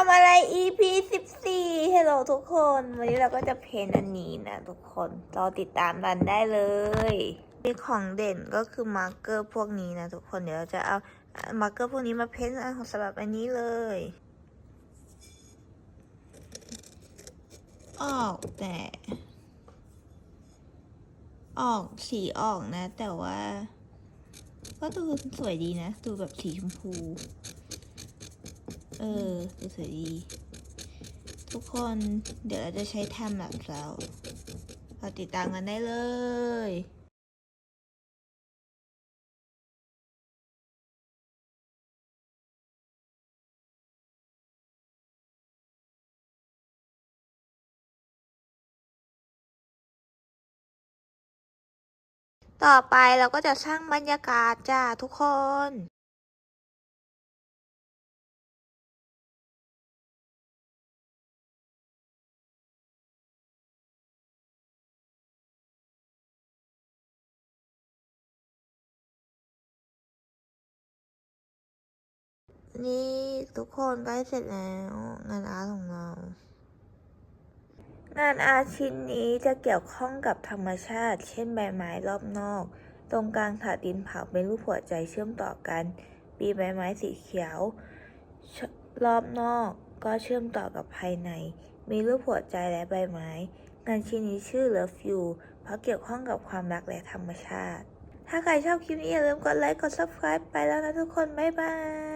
ทำอะไร EP 14 Hello ทุกคน วันนี้เราก็จะเพ้นอันนี้นะทุกคน รอติดตามกันได้เลยมีของเด่นก็คือมาร์กเกอร์พวกนี้นะทุกคน เดี๋ยวเราจะเอามาร์กเกอร์พวกนี้มาเพ้นสำหรับอันนี้เลยออกแต่ออกสีออกนะ แต่ว่า ก็ดูสวยดีนะ ดูแบบสีชมพู เออดูสวยดี ทุกคนเดี๋ยวเราจะใช้ทำแบบเราเราติดตามกันได้เลยต่อไปเราก็จะสร้างบรรยากาศจ้าทุกคน นี่ทุกคนใกล้เสร็จแล้วงานอาร์ตของเรา งานอาร์ตชิ้นนี้จะเกี่ยวข้องกับธรรมชาติ เช่นใบไม้รอบนอก ตรงกลางถาดดินเผาเป็นรูปหัวใจเชื่อมต่อกัน ปีใบไม้สีเขียว รอบนอกก็เชื่อมต่อกับภายใน มีรูปหัวใจและใบไม้ งานชิ้นนี้ชื่อ Love You เพราะเกี่ยวข้องกับความรักและธรรมชาติ ถ้าใครชอบคลิปนี้อย่าลืมกดไลค์ กด subscribe ไปแล้วนะทุกคน บ๊ายบาย